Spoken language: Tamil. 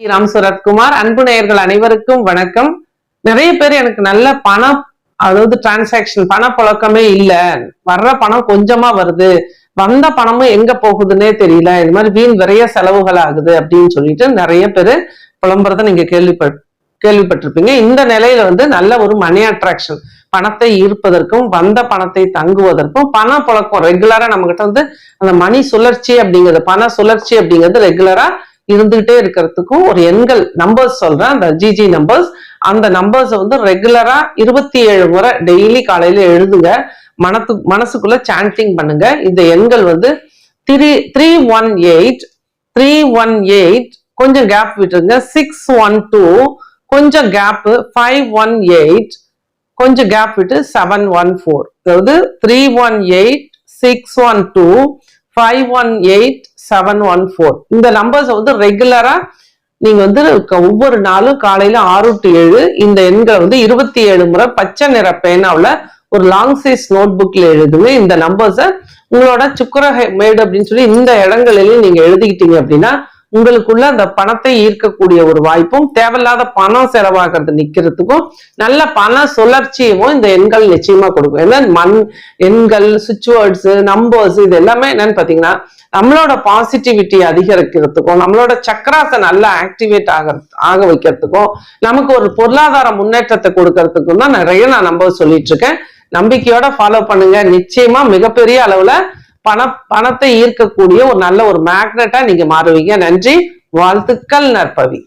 ராம் சுரத்குமார். அன்பு நேயர்கள் அனைவருக்கும் வணக்கம். நிறைய பேர் எனக்கு நல்ல பணம் அதாவது டிரான்சாக்ஷன் பணப்புழக்கமே இல்ல. வர்ற பணம் கொஞ்சமா வருது. வந்த பணமும் எங்க போகுதுன்னே தெரியல. இது மாதிரி வீண் நிறைய செலவுகள் ஆகுது அப்படின்னு சொல்லிட்டு நிறைய பேர் புலம்புறத நீங்க கேள்விப்பட் கேள்விப்பட்டிருப்பீங்க. இந்த நிலையில வந்து நல்ல ஒரு மணி அட்ராக்ஷன் பணத்தை ஈர்ப்பதற்கும் வந்த பணத்தை தங்குவதற்கும் பண புழக்கம் ரெகுலரா நம்ம கிட்ட வந்து அந்த மணி சுழற்சி அப்படிங்கிறது பண சுழற்சி அப்படிங்கிறது ரெகுலரா இருந்துகிட்டே இருக்கிறதுக்கும் ஒரு எண்கள் நம்பர்ஸ் சொல்றேன் அந்த ஜிஜி நம்பர்ஸ் அந்த நம்பர்ஸை வந்து ரெகுலரா இருபத்தி ஏழு முறை டெய்லி காலையில எழுதுங்க. மனத்து மனசுக்குள்ள சாண்டிங் பண்ணுங்க. இந்த எண்கள் வந்து three three one eight three one eight கொஞ்சம் கேப் விட்டுருங்க. சிக்ஸ் ஒன் டூ கொஞ்சம் கேப்பு ஃபைவ் ஒன் எயிட் கொஞ்சம் கேப் விட்டு செவன் ஒன் ஃபோர் அதாவது three one eight six one two five one eight seven one four இந்த நம்பர்ஸ் வந்து ரெகுலரா நீங்க வந்து ஒவ்வொரு நாளும் காலையில ஆறு டு ஏழு இந்த எண்களை வந்து இருபத்தி ஏழு முறை பச்சை நிற பேனாவுல ஒரு லாங் சைஸ் நோட் புக்ல எழுதுங்க. இந்த நம்பர்ஸை உங்களோட சுக்கர மேடு அப்படின்னு சொல்லி இந்த இடங்களிலையும் நீங்க எழுதிக்கிட்டீங்க அப்படின்னா உங்களுக்குள்ள அந்த பணத்தை ஈர்க்கக்கூடிய ஒரு வாய்ப்பும் தேவையில்லாத பணம் செலவாகிறது நிக்கிறதுக்கும் நல்ல பண சுழற்சியும் இந்த எண்கள் நிச்சயமா கொடுக்கும். ஏன்னா மண் எண்கள் சுவிட்ச் வேர்ட்ஸ் நம்பர்ஸ் இது எல்லாமே என்னன்னு பாத்தீங்கன்னா நம்மளோட பாசிட்டிவிட்டி அதிகரிக்கிறதுக்கும் நம்மளோட சக்கராசை நல்லா ஆக்டிவேட் ஆக ஆக வைக்கிறதுக்கும் நமக்கு ஒரு பொருளாதார முன்னேற்றத்தை கொடுக்கறதுக்கும் தான் நிறைய நான் நம்ப சொல்லிட்டு இருக்கேன். நம்பிக்கையோட ஃபாலோ பண்ணுங்க. நிச்சயமா மிகப்பெரிய அளவுல பண பணத்தை ஈர்க்கக்கூடிய ஒரு நல்ல ஒரு மேக்னட்டா நீங்க மாறுவீங்க. நன்றி. வாழ்த்துக்கள் நற்பவி.